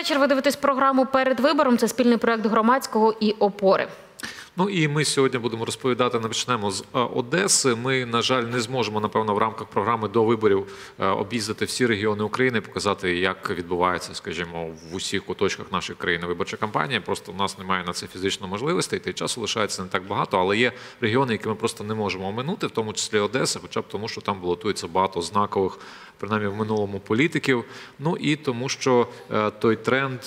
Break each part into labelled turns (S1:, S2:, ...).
S1: вечір. Ви дивитесь програму перед вибором. Це спільний проект громадського і опори.
S2: Ну і ми сьогодні будемо розповідати. Почнемо з е, Одеси. Ми, на жаль, не зможемо напевно в рамках програми до виборів е, об'їздити всі регіони України, показати, як відбувається, скажімо, в усіх куточках нашої країни виборча кампанія. Просто у нас немає на це фізично можливостей. Та й часу лишається не так багато, але є регіони, які ми просто не можемо оминути, в тому числі Одеса, хоча б тому, що там балотується багато знакових, принаймні в минулому політиків. Ну і тому, що е, той тренд,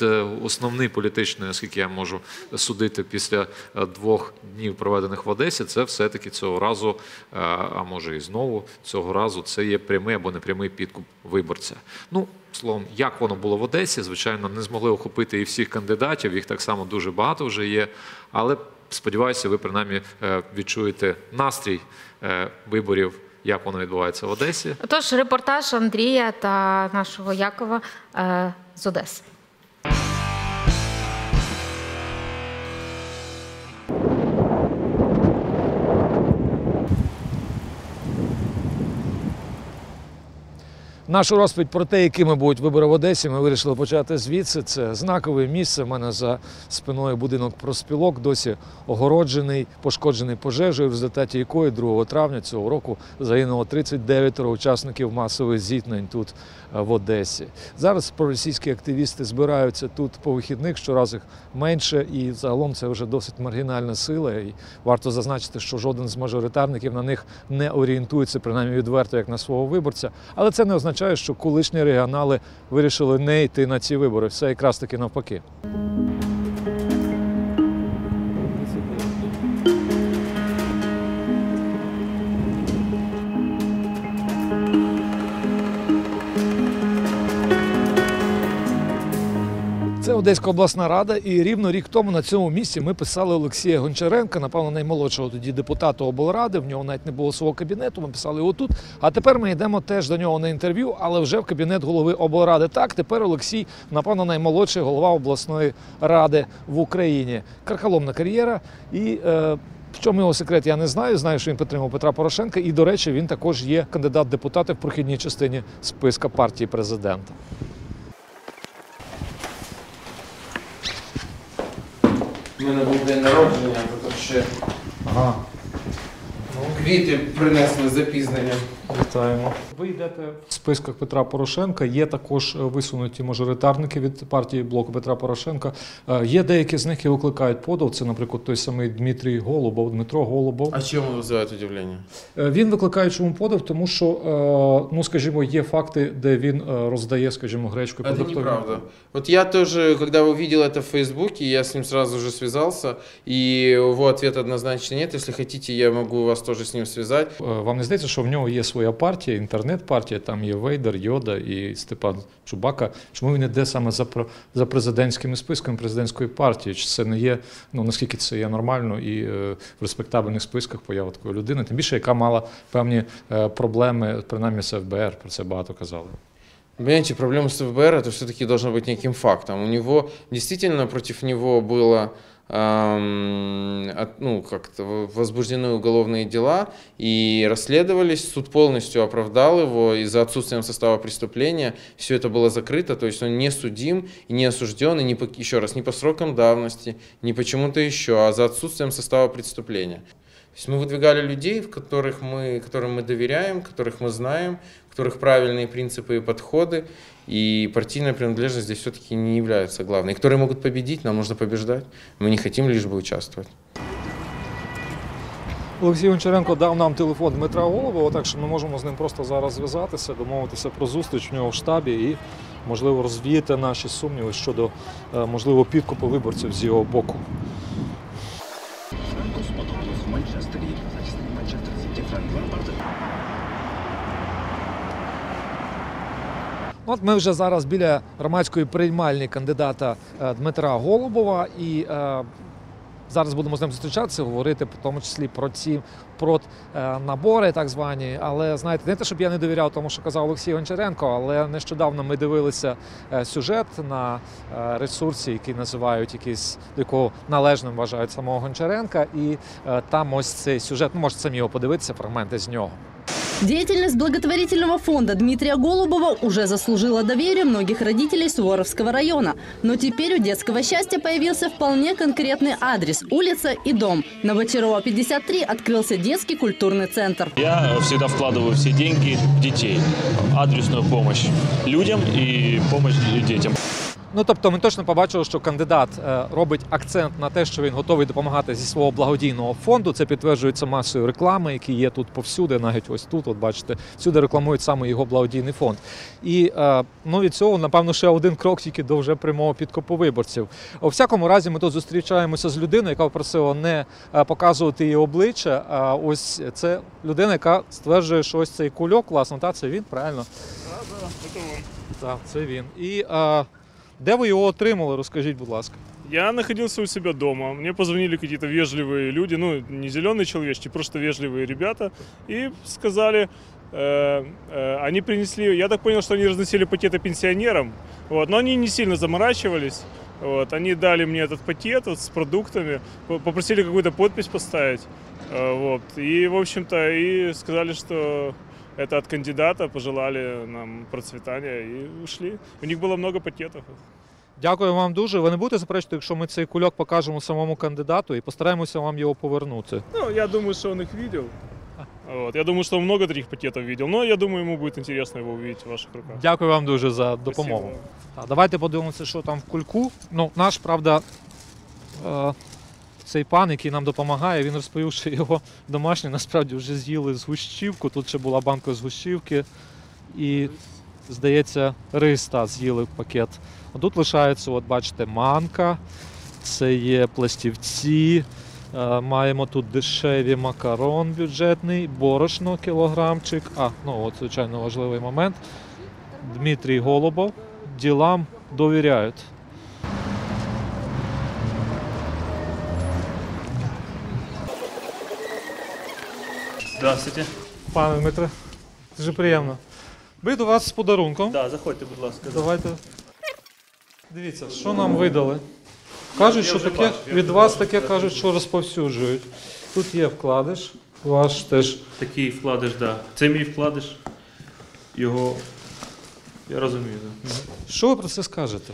S2: основний політичний, наскільки я можу судити після е, двох днів проведених в Одесі, це все-таки цього разу, е, а може і знову цього разу, це є прямий або непрямий підкуп виборця. Ну, словом, як воно було в Одесі, звичайно, не змогли охопити і всіх кандидатів, їх так само дуже багато вже є. Але сподіваюся, ви принаймні е, відчуєте настрій е, виборів, як воно відбувається в Одесі.
S1: Отож, репортаж Андрія та нашого Якова з Одеси.
S3: Нашу розповідь про те, якими будуть вибори в Одесі, ми вирішили почати звідси. Це знакове місце. У мене за спиною будинок проспілок, досі огороджений, пошкоджений пожежею, в результаті якої 2 травня цього року загинуло 39 учасників масових зіткнень тут е, в Одесі. Зараз проросійські активісти збираються тут по вихідних, щоразу їх менше, і загалом це вже досить маргінальна сила. І варто зазначити, що жоден з мажоритарників на них не орієнтується, принаймні відверто, як на свого виборця. Але це не означає, що колишні регіонали вирішили не йти на ці вибори. Все якраз таки навпаки. Це Одеська обласна рада, і рівно рік тому на цьому місці ми писали Олексія Гончаренка, напевно, наймолодшого тоді депутата облради. В нього навіть не було свого кабінету. Ми писали його тут. А тепер ми йдемо теж до нього на інтерв'ю, але вже в кабінет голови облради. Так, тепер Олексій, напевно, наймолодший голова обласної ради в Україні. Карколомна кар'єра і. Е, в чому його секрет, я не знаю. Знаю, що він підтримав Петра Порошенка. І, до речі, він також є кандидат в депутати в прохідній частині списка партії президента.
S4: У мене був день народження, то ще
S3: Ага,
S4: квіти принесли запізненням.
S3: Вітаємо. Ви йдете в списках Петра Порошенка. Є також е, висунуті мажоритарники від партії блоку Петра Порошенка. Е, Є деякі з них, які викликають подив. Це, наприклад, той самий Дмитрій Голубов, Дмитро Голубов.
S4: А чим вызывает удивлення?
S3: Е, Він викликає чому подив, тому що, е, ну скажімо, є факти, де він е, роздає, скажімо, гречку і
S4: Это
S3: продуктові.
S4: неправда. Вот я тоже, когда увидел это в Фейсбуке, я с ним сразу же связался, и его ответ однозначно нет. Если хотите, я могу вас тоже с ним связать.
S3: Е, Вам не здається, що в нього є своя партія, інтернет-партія, там є Вейдер, Йода і Степан Чубака. Чому він іде саме за, про- за президентськими списками президентської партії? Чи це не є, ну наскільки це є нормально і е, в респектабельних списках поява такої людини, тим більше, яка мала певні е, проблеми, принаймні з ФБР, про це багато казали.
S4: Понимаете, проблема с ФБР это все-таки должно быть неким фактом. У него действительно против него было эм, ну, как-то возбуждены уголовные дела и расследовались. Суд полностью оправдал его из-за отсутствия состава преступления. Все это было закрыто, то есть он не судим и не осужден, и не по, еще раз, не по срокам давности, не почему-то еще, а за отсутствием состава преступления. То есть мы выдвигали людей, в которых мы, которым мы доверяем, которых мы знаем, которых правильные принципы и подходы, и партийная принадлежность здесь все-таки не является главной. И которые могут победить, нам нужно побеждать. Мы не хотим лишь бы участвовать.
S3: Олексій Гончаренко дав нам телефон Дмитра Голубова, так що ми можемо з ним просто зараз зв'язатися, домовитися про зустріч в нього в штабі і, можливо, розвіяти наші сумніви щодо е, можливо підкупу виборців з його боку. От ми вже зараз біля громадської приймальні кандидата е, Дмитра Голубова і е, зараз будемо з ним зустрічатися, говорити в тому числі про ці про набори, так звані. Але знаєте, не те, щоб я не довіряв тому, що казав Олексій Гончаренко, але нещодавно ми дивилися е, сюжет на е, ресурсі, який називають якийсь якого належним вважають самого Гончаренка, і е, там ось цей сюжет. Ну, можете самі його подивитися, фрагменти з нього.
S5: Деятельность благотворительного фонда Дмитрия Голубова уже заслужила доверие многих родителей Суворовского района. Но теперь у детского счастья появился вполне конкретный адрес – улица и дом. На Бочарова 53 открылся детский культурный центр.
S6: Я всегда вкладываю все деньги в детей. Адресную помощь людям и помощь детям.
S3: Ну тобто, ми точно побачили, що кандидат е, робить акцент на те, що він готовий допомагати зі свого благодійного фонду. Це підтверджується масою реклами, які є тут повсюди, навіть ось тут. От бачите, всюди рекламують саме його благодійний фонд. І е, ну від цього, напевно, ще один крок тільки до вже прямого підкопу виборців. У всякому разі, ми тут зустрічаємося з людиною, яка попросила не е, показувати її обличчя. А ось це людина, яка стверджує, що ось цей кульок, власне, та це він, правильно? Так, це він. І е, де ви його отримали? Розкажіть, будь ласка.
S7: Я находился у себя дома. Мне позвонили какие-то вежливые люди, ну, не зеленые человечки, просто вежливые ребята, и сказали, э, э, они принесли, я так понял, что они разносили пакеты пенсионерам, вот, но они не сильно заморачивались. Вот, они дали мне этот пакет вот, с продуктами, п- попросили какую-то подпись поставить. э, Вот, и, в общем-то, и сказали, что это от кандидата, пожелали нам процветания и ушли. У них было много пакетов.
S3: Дякую вам дуже. Ви не будете заперечити, якщо ми цей кульок покажемо самому кандидату і постараємося вам його повернути.
S7: Ну, я думаю, что он их видел. Вот. Я думаю, что он много таких пакетов видел, но я думаю, ему будет интересно его увидеть в ваших руках.
S3: Дякую вам дуже за допомогу.
S7: Спасибо.
S3: Так, давайте подивимося, що там в кульку. Ну, наш, правда, е, цей пан, який нам допомагає, він розповів, що його домашні насправді вже з'їли згущівку. Тут ще була банка згущівки і, здається, рис та з'їли в пакет. А тут лишається, от бачите, манка, це є пластівці. е, Маємо тут дешеві макарон бюджетний, борошно кілограмчик. А, ну от, звичайно, важливий момент. Дмитрій Голубов ділам довіряють.
S6: Здравствуйте.
S3: Пане Дмитре, дуже приємно. Ми до вас з подарунком.
S6: Да, заходьте, будь ласка.
S3: Давайте. Дивіться, що нам видали. Кажуть, що таке від вас таке
S6: так.
S3: кажуть, що розповсюджують. Тут є вкладиш, ваш теж.
S6: Такий вкладиш, да. Це мій вкладиш. Його. Я розумію. Да.
S3: Що ви про це скажете?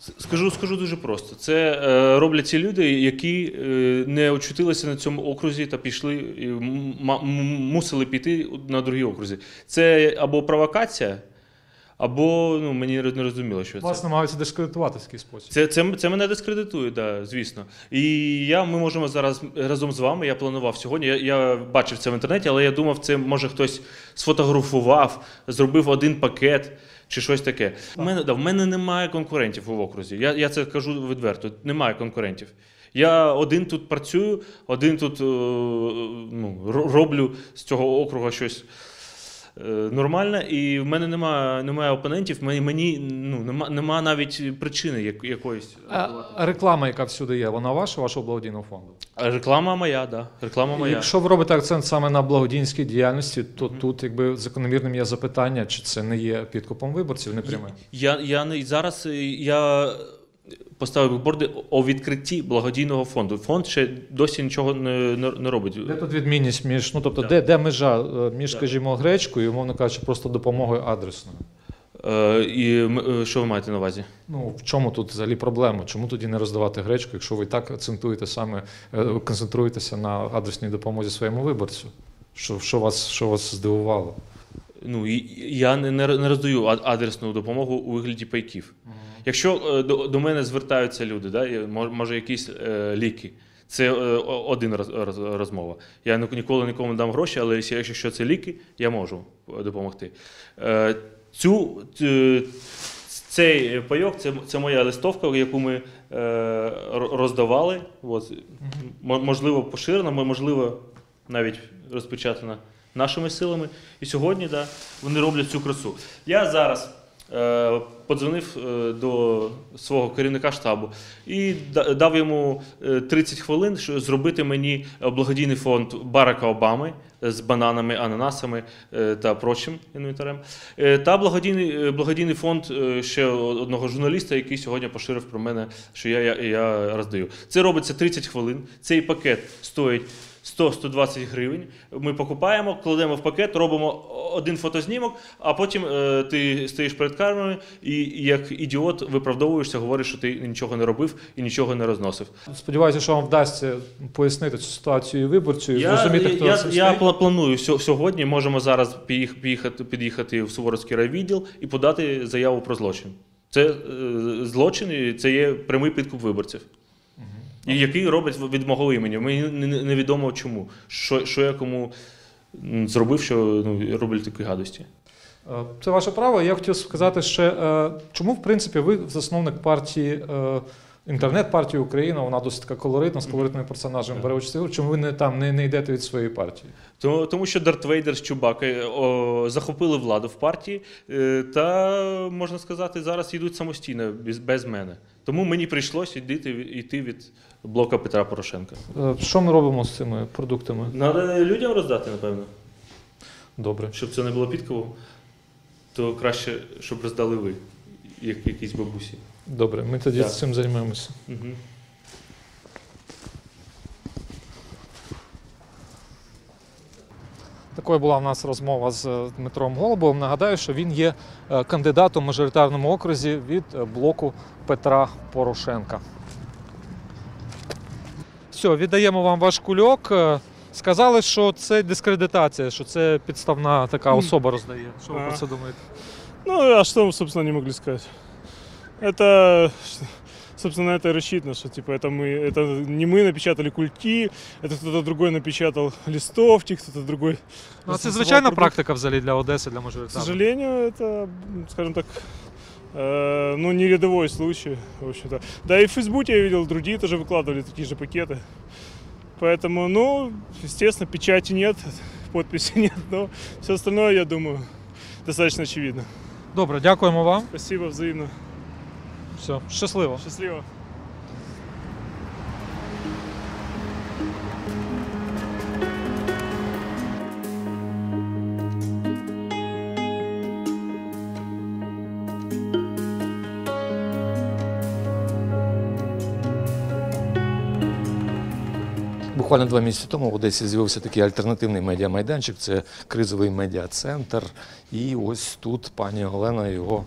S6: Скажу, скажу дуже просто. Це е, роблять ці люди, які е, не очутилися на цьому окрузі та пішли, і мусили піти на другі окрузі. Це або провокація, або ну, мені не розуміло, що це.
S3: Вас намагаються дискредитувати в такий спосіб.
S6: Це, це, це мене дискредитує, да, звісно. І я, ми можемо зараз разом з вами. Я планував сьогодні. Я, я бачив це в інтернеті, але я думав, це може хтось сфотографував, зробив один пакет чи щось таке. У мене, да, в мене немає конкурентів в окрузі. Я, я це кажу відверто. Немає конкурентів. Я один тут працюю, один тут е, ну, роблю з цього округа щось е, нормальне, і в мене немає, немає опонентів, мені, мені ну, нема, нема навіть причини якоїсь.
S3: А реклама, яка всюди є, вона ваша, вашого благодійного фонду?
S6: Реклама моя, да. Реклама моя.
S3: Якщо ви робите акцент саме на благодійницькій діяльності, то тут якби закономірним є запитання, чи це не є підкупом виборців, не пряме.
S6: Я, я не зараз е, я поставив бікборди о відкритті благодійного фонду. Фонд ще досі нічого не, не, не робить.
S3: Де тут відмінність між, ну тобто,
S6: Да.
S3: де, де межа е, між,
S6: Да.
S3: скажімо, гречкою, умовно кажучи, просто допомогою адресною?
S6: Е, і е, що ви маєте на увазі?
S3: Ну в чому тут взагалі проблема? Чому тоді не роздавати гречку, якщо ви і так акцентуєте саме, е, концентруєтеся на адресній допомозі своєму виборцю? Що, що, вас, що вас здивувало?
S6: Ну я не, не роздаю адресну допомогу у вигляді пайків. Якщо е, до, до мене звертаються люди, да, може якісь е, ліки. Це один роз, роз, розмова. Я ніколи нікому не дам гроші, але якщо якщо це ліки, я можу е, допомогти. Е, цю, цю, цей пайок це, це моя листовка, яку ми е, роздавали. От, можливо, поширена, можливо, навіть розпечатана нашими силами. І сьогодні да, вони роблять цю красу. Я зараз е, подзвонив е, до свого керівника штабу і да- дав йому е, 30 хвилин, щоб зробити мені благодійний фонд Барака Обами з бананами, ананасами е, та прочим інвентарем. Е, Та благодійний, е, благодійний фонд е, ще одного журналіста, який сьогодні поширив про мене, що я, я, я роздаю. Це робиться 30 хвилин. Цей пакет стоїть 100-120 гривень. Ми покупаємо, кладемо в пакет, робимо один фотознімок, а потім е, ти стоїш перед камерою і як ідіот виправдовуєшся, говориш, що ти нічого не робив і нічого не розносив.
S3: Сподіваюся, що вам вдасться пояснити цю ситуацію виборцю і
S6: Я,
S3: зрозуміти, хто
S6: я,
S3: це
S6: я
S3: стоїть.
S6: планую сьогодні. Можемо зараз поїхати, під'їхати в Суворовський райвідділ і подати заяву про злочин. Це е, злочин, і це є прямий підкуп виборців. І який роблять від мого імені. Мені не- не- невідомо чому. Що, що я кому зробив, що ну, роблять такі гадості.
S3: Е, Це ваше право. Я хотів сказати ще, е, чому, в принципі, ви засновник партії, е, інтернет-партії Україна, вона досить така колоритна, з колоритними персонажами бере участь. Чому ви не там не, не йдете від своєї партії?
S6: Тому, тому що Дарт Вейдер з Чубаки о, захопили владу в партії та, можна сказати, зараз йдуть самостійно, без, без мене. Тому мені прийшлося йти, йти від блока Петра Порошенка.
S3: Е, Що ми робимо з цими продуктами?
S6: Треба людям роздати, напевно,
S3: Добре.
S6: щоб це не було підковом, то краще, щоб роздали ви, як якісь бабусі.
S3: Добре, ми тоді
S6: Так.
S3: з цим займемося.
S6: Угу.
S3: Такою була в нас розмова з е, Дмитром Голубовим. Нагадаю, що він є е, кандидатом в мажоритарному окрузі від блоку Петра Порошенка. Все, віддаємо вам ваш кульок. Е, Сказали, що це дискредитація, що це підставна така особа роздає. Що ви
S7: А.
S3: про це думаєте?
S7: Ну, а что мы, собственно, не могли сказать? Это, собственно, это и рассчитано, что типа это мы, это не мы напечатали кульки, это кто-то другой напечатал листовки, кто-то другой.
S3: Ну, а це
S7: застосовал
S3: звичайна
S7: продукт.
S3: практика взагалі для Одеси, для
S7: К
S3: мажоритарного.
S7: сожалению, это, м, скажем так, э, ну, не рядовой случай, в общем-то. Да и в Фейсбуке я видел, другие тоже выкладывали такие же пакеты. Поэтому, ну, естественно, печати нет, подписи нет, но все остальное, я думаю, достаточно очевидно.
S3: Добре, дякуємо вам.
S7: Спасибо взаимно.
S3: Все, щасливо.
S7: Счастливо.
S3: Буквально два місяці тому в Одесі з'явився такий альтернативний медіамайданчик. Це кризовий медіа-центр. І ось тут пані Олена, його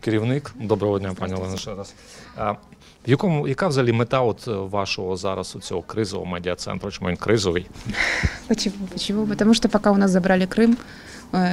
S3: керівник. Доброго дня, пані Олена, ще раз. В якому, яка взагалі мета от е, вашого зараз у цього кризового медіа-центру? Чому він кризовий?
S8: Почему? Почему? Потому что пока у нас забрали Крым, э,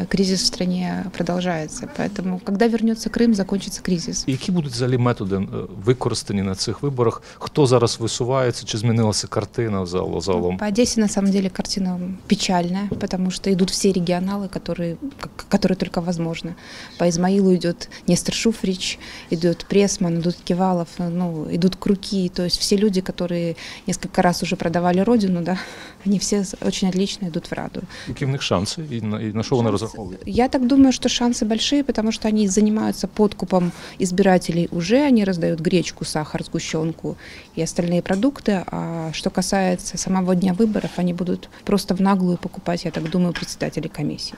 S8: кризис в стране продолжается. Поэтому, когда вернется Крым, закончится кризис.
S3: І які будуть взагалі методи е, використані на цих виборах? Хто зараз висувається? Чи змінилася картина взагал- загалом?
S8: По Одессе, на самом деле, картина печальная, потому что идут все регионалы, которые, к- которые только возможно. По Измаилу идет Нестор Шуфрич, идет Пресман, идут Кивалов, ну, идут Круки. То есть все люди, которые несколько раз уже продавали родину, да, они все очень отлично идут в Раду.
S3: Які в них шанси? І на, і на що вони розраховують?
S8: Я так думаю, что шансы большие, потому что они занимаются подкупом избирателей уже, они раздают гречку, сахар, сгущенку и остальные продукты. А что касается самого дня выборов, они будут просто в наглую покупать, я так думаю, председателей комиссии.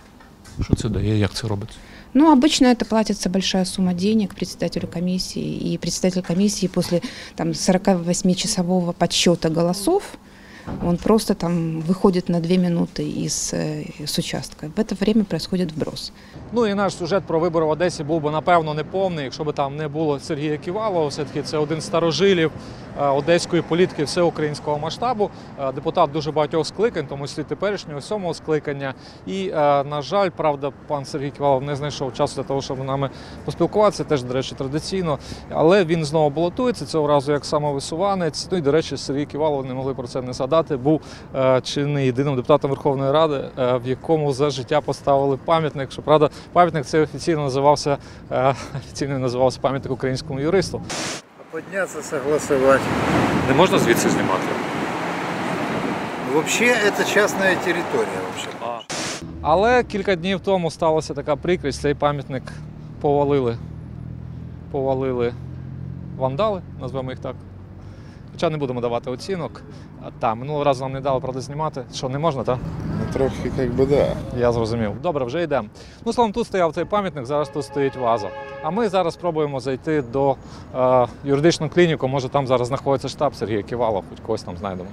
S3: Що це дає? Як це робиться?
S8: Ну, обычно это платится большая сумма денег председателю комиссии, и председатель комиссии после там, 48-часового подсчета голосов, он просто там выходит на две минуты из, э, с участка. В это время происходит вброс.
S3: Ну і наш сюжет про вибори в Одесі був би напевно неповний, якщо б там не було Сергія Ківалова. Все-таки це один з старожилів е, одеської політики всеукраїнського масштабу. Е, Депутат дуже багатьох скликань, тому числі теперішнього сьомого скликання. І, е, на жаль, правда, пан Сергій Ківалов не знайшов часу для того, щоб з нами поспілкуватися. Теж, до речі, традиційно. Але він знову балотується цього разу як самовисуванець. Ну і, до речі, Сергій Ківалов не могли про це не згадати. Був е, чи не єдиним депутатом Верховної Ради, е, в якому за життя поставили пам'ятник. Щоправда, пам'ятник цей офіційно називався е, офіційно називався пам'ятник українському юристу.
S9: Подняться, согласовать.
S2: Не можна звідси знімати.
S9: Вообще это частная территория. Вообще.
S3: Але кілька днів тому сталася така прикрість. Цей пам'ятник повалили. Повалили вандали, назвемо їх так. Хоча не будемо давати оцінок. А, Та, минулого разу нам не дали правда знімати. Що не можна, так?
S9: Ну, трохи як би да.
S3: Я зрозумів. Добре, вже йдемо. Ну, словом, тут стояв цей пам'ятник, зараз тут стоїть ваза. А ми зараз спробуємо зайти до е, юридичного клініку. Може, там зараз знаходиться штаб Сергія Ківалова, хоч когось там знайдемо.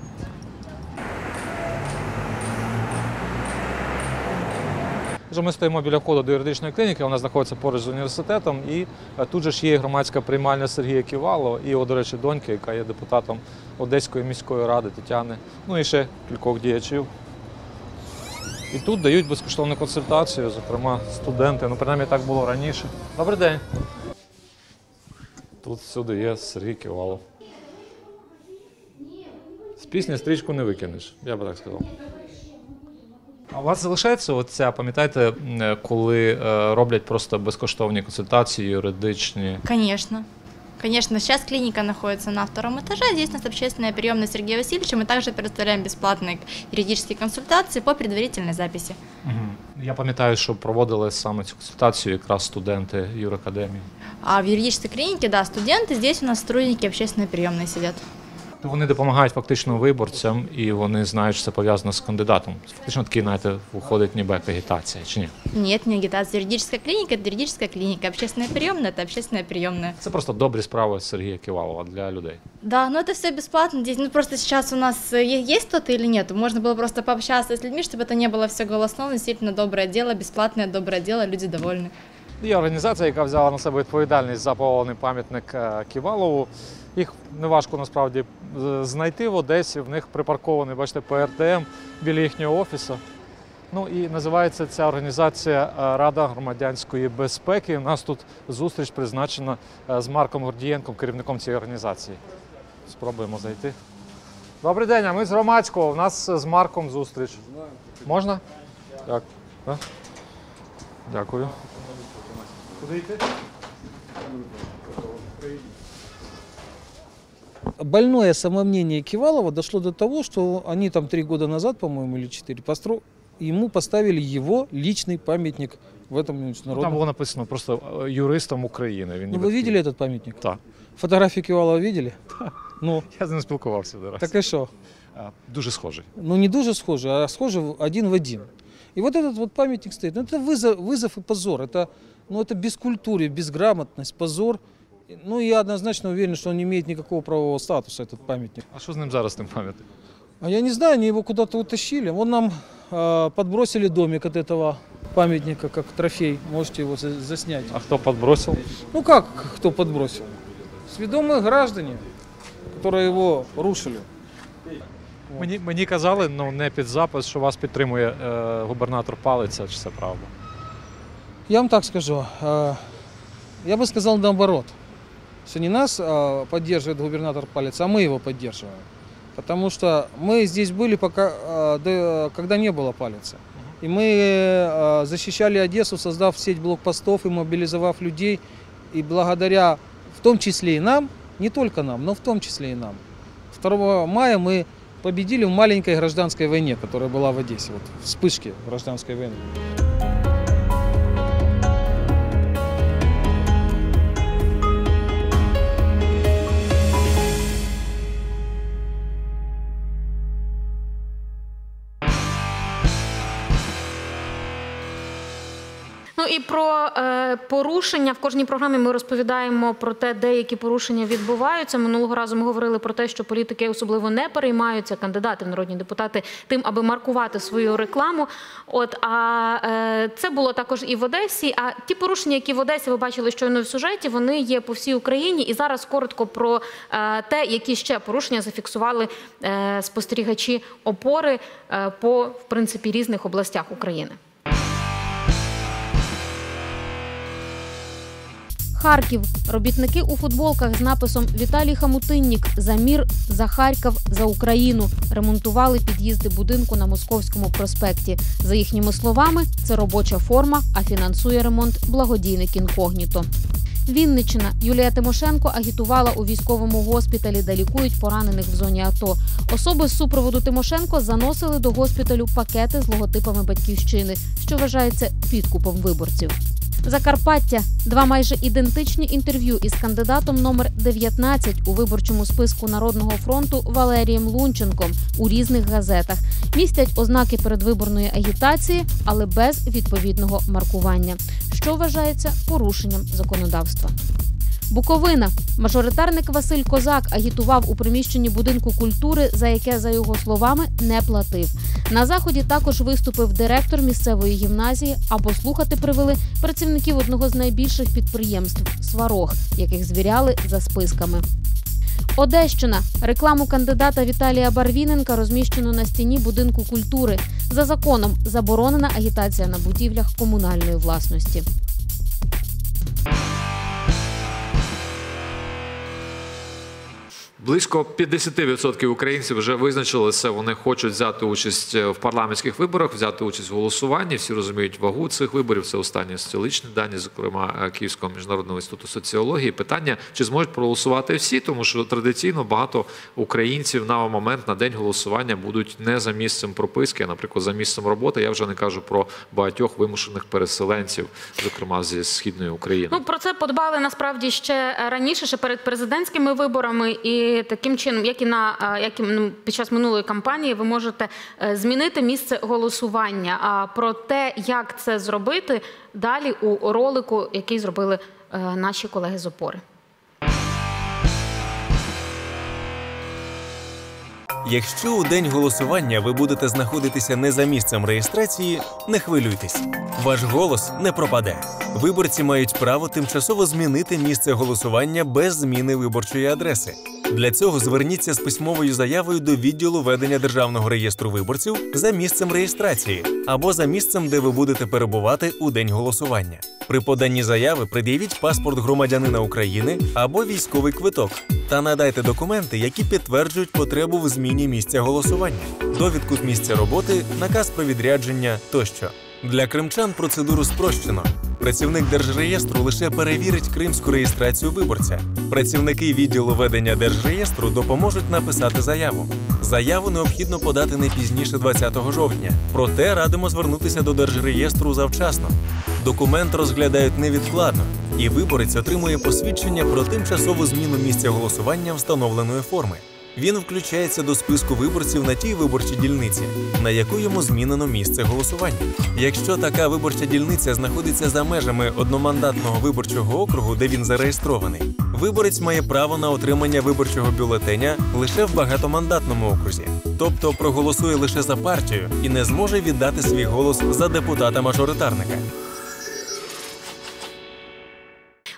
S3: Отже, Ми стоїмо біля входу до юридичної клініки, вона знаходиться поруч з університетом. І е, тут же ж є громадська приймальня Сергія Ківалова і, його, до речі, доньки, яка є депутатом Одеської міської ради Тетяни, ну і ще кількох діячів. І тут дають безкоштовну консультацію, зокрема студенти. Ну, принаймні так було раніше. Добрий день. Тут всюди є Сергій Ківалов. З пісні стрічку не викинеш, я би так сказав. А у вас залишається оця, пам'ятаєте, м, е, коли е, роблять просто безкоштовні консультації юридичні?
S10: Конечно. Конечно, сейчас клиника находится на втором этаже. Здесь у нас общественная приемная Сергея Васильевича. Мы также предоставляем бесплатные юридические консультации по предварительной записи.
S3: Я пам'ятаю, що проводили саме цю консультацію якраз студенти юракадемії.
S10: А в юридической клинике, да, студенты. Здесь у нас сотрудники общественной приемной сидят.
S3: То вони допомагають фактично виборцям, і вони знають, що це пов'язано з кандидатом. Фактично такий, знаєте, виходить ніби як агітація, чи ні?
S10: Нет, не агитация. Юридическая клиника – это юридическая клиника. Общественная приемная – это общественная приемная.
S3: Це просто добрі справи Сергія Ківалова для людей.
S10: Да, но это все бесплатно. Здесь, ну просто сейчас у нас э, е- есть кто-то или нет. Можно было просто пообщаться с людьми, чтобы это не было все голосно. Действительно доброе дело, бесплатное доброе дело, люди довольны.
S3: Є організація, яка взяла на себе відповідальність за повалений пам'ятник е, Ківалову. Їх неважко насправді знайти в Одесі. В них припаркований, бачите, ПРТМ біля їхнього офісу. Ну і називається ця організація е, Рада громадянської безпеки. У нас тут зустріч призначена е, з Марком Гордієнком, керівником цієї організації. Спробуємо зайти. Добрий день, а ми з громадського. У нас з Марком зустріч. Можна? Так. Дякую. Куди йти?
S11: больное самомнение Кивалова дошло до того, что они там три года назад, по-моему, или четыре, постро... ему поставили его личный памятник в этом
S3: Ну,
S11: международном.
S3: Там було написано просто е, юристом України. Він
S11: Ну,
S3: ніби
S11: вы
S3: такий.
S11: видели этот памятник?
S3: Так.
S11: Фотографию Кивалова видели? Ну,
S3: Я з ним спілкувався до раз.
S11: так и что?
S3: А, Дуже схожий.
S11: Ну, не дуже схожи, а схожи в- один в один. И вот этот вот памятник стоит. Ну, это вызов, вызов и позор. Это, ну, это бескультурие, безграмотность, позор. Ну, я однозначно уверен, что он не имеет никакого правового статуса, этот памятник.
S3: А що з ним зараз тим пам'ятник?
S11: А я не знаю, они его куда-то утащили. Вон нам э, подбросили домик от этого памятника как трофей. Можете его за- заснять.
S3: А хто підбросив?
S11: Ну как, кто подбросил? Сведомые граждане, которые его рушили.
S3: Мені, мені казали, ну не під запис, що вас підтримує е, губернатор Палиця, чи це правда?
S11: Я вам так скажу. э, я бы сказал наоборот. Что не нас э, поддерживает губернатор Палец, а мы его поддерживаем. Потому что мы здесь были, пока, до- когда не было Палица. И мы э, защищали Одессу, создав сеть блокпостов и мобилизовав людей. И благодаря, в том числе и нам, не только нам, но в том числе и нам, 2 мая мы победили в маленькой гражданской войне, которая была в Одессе, вот вспышке гражданской войны.
S1: Ну і про е, порушення в кожній програмі ми розповідаємо про те, деякі порушення відбуваються. Минулого разу ми говорили про те, що політики особливо не переймаються кандидати народні депутати тим, аби маркувати свою рекламу. От а е, це було також і в Одесі. А ті порушення, які в Одесі ви бачили щойно в сюжеті, вони є по всій Україні. І зараз коротко про е, те, які ще порушення зафіксували е, спостерігачі опори е, по в принципі різних областях України.
S12: Харків. Робітники у футболках з написом Віталій Хамутиннік за мір, за Харків, за Україну ремонтували під'їзди будинку на Московському проспекті. За їхніми словами, це робоча форма, а фінансує ремонт благодійник інкогніто. Вінниччина Юлія Тимошенко агітувала у військовому госпіталі, де лікують поранених в зоні АТО. Особи з супроводу Тимошенко заносили до госпіталю пакети з логотипами батьківщини, що вважається підкупом виборців. Закарпаття. Два майже ідентичні інтерв'ю із кандидатом номер 19 у виборчому списку Народного фронту Валерієм Лунченком у різних газетах. Містять ознаки передвиборної агітації, але без відповідного маркування, що вважається порушенням законодавства. Буковина мажоритарник Василь Козак агітував у приміщенні будинку культури, за яке, за його словами, не платив. На заході також виступив директор місцевої гімназії, а послухати привели працівників одного з найбільших підприємств Сварог, яких звіряли за списками. Одещина. Рекламу кандидата Віталія Барвіненка розміщено на стіні будинку культури. За законом заборонена агітація на будівлях комунальної власності.
S2: Близько 50% українців вже визначилися, вони хочуть взяти участь в парламентських виборах, взяти участь в голосуванні. Всі розуміють вагу цих виборів. Це останні соціологічні дані, зокрема Київського міжнародного інституту соціології. Питання, чи зможуть проголосувати всі, тому що традиційно багато українців на момент на день голосування будуть не за місцем прописки, а наприклад, за місцем роботи. Я вже не кажу про багатьох вимушених переселенців, зокрема зі східної України.
S1: Ну про це подбали насправді ще раніше, ще перед президентськими виборами, і таким чином, як і на як і ну, під час минулої кампанії, ви можете е, змінити місце голосування. А про те, як це зробити, далі у ролику, який зробили е, наші колеги з опори.
S13: Якщо у день голосування ви будете знаходитися не за місцем реєстрації, не хвилюйтесь. Ваш голос не пропаде. Виборці мають право тимчасово змінити місце голосування без зміни виборчої адреси. Для цього зверніться з письмовою заявою до відділу ведення державного реєстру виборців за місцем реєстрації або за місцем, де ви будете перебувати у день голосування. При поданні заяви пред'явіть паспорт громадянина України або військовий квиток та надайте документи, які підтверджують потребу в зміні місця голосування, довідку з місця роботи, наказ про відрядження тощо. Для кримчан процедуру спрощено. Працівник держреєстру лише перевірить кримську реєстрацію виборця. Працівники відділу ведення держреєстру допоможуть написати заяву. Заяву необхідно подати не пізніше 20 жовтня. Проте радимо звернутися до держреєстру завчасно. Документ розглядають невідкладно, і виборець отримує посвідчення про тимчасову зміну місця голосування встановленої форми. Він включається до списку виборців на тій виборчій дільниці, на яку йому змінено місце голосування. Якщо така виборча дільниця знаходиться за межами одномандатного виборчого округу, де він зареєстрований, виборець має право на отримання виборчого бюлетеня лише в багатомандатному окрузі, тобто проголосує лише за партію і не зможе віддати свій голос за депутата-мажоритарника.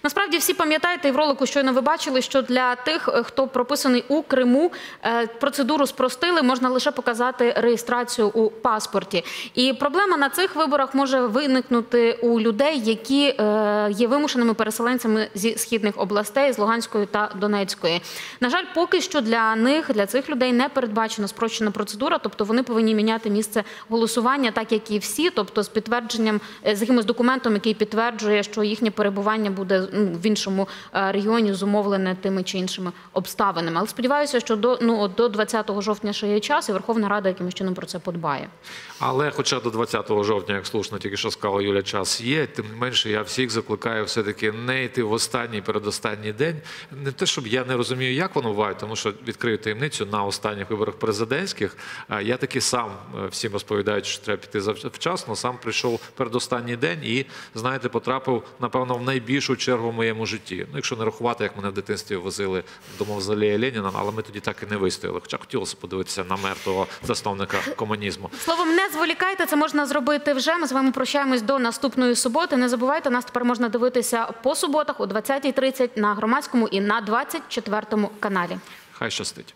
S1: Насправді всі пам'ятаєте, і в ролику щойно ви бачили, що для тих, е, хто прописаний у Криму, е, процедуру спростили, можна лише показати реєстрацію у паспорті. І проблема на цих виборах може виникнути у людей, які е, є вимушеними переселенцями зі східних областей, з Луганської та Донецької. На жаль, поки що для них, для цих людей не передбачена спрощена процедура, тобто вони повинні міняти місце голосування, так як і всі, тобто з підтвердженням з якимось документом, який підтверджує, що їхнє перебування буде в іншому е, регіоні зумовлене тими чи іншими обставинами. Але сподіваюся, що до ну до 20 жовтня ще є час, і Верховна Рада якимось чином про це подбає.
S2: Але, хоча до 20 жовтня, як слушно тільки що сказала Юля, час є, тим не менше я всіх закликаю все-таки не йти в останній передостанній день. Не те, щоб я не розумію, як воно буває, тому що відкрию таємницю на останніх виборах президентських. Я таки сам е, всім розповідаю, що треба піти завчасно. Сам прийшов передостанній день і, знаєте, потрапив, напевно, в найбільшу чергу в моєму житті. Ну, якщо не рахувати, як мене в дитинстві возили до мавзолея Леніна, але ми тоді так і не вистояли. Хоча хотілося подивитися на мертвого засновника комунізму.
S1: Словом, зволікайте, це можна зробити вже. Ми з вами прощаємось до наступної суботи. Не забувайте, нас тепер можна дивитися по суботах о 20.30 на громадському і на 24 каналі.
S2: Хай щастить.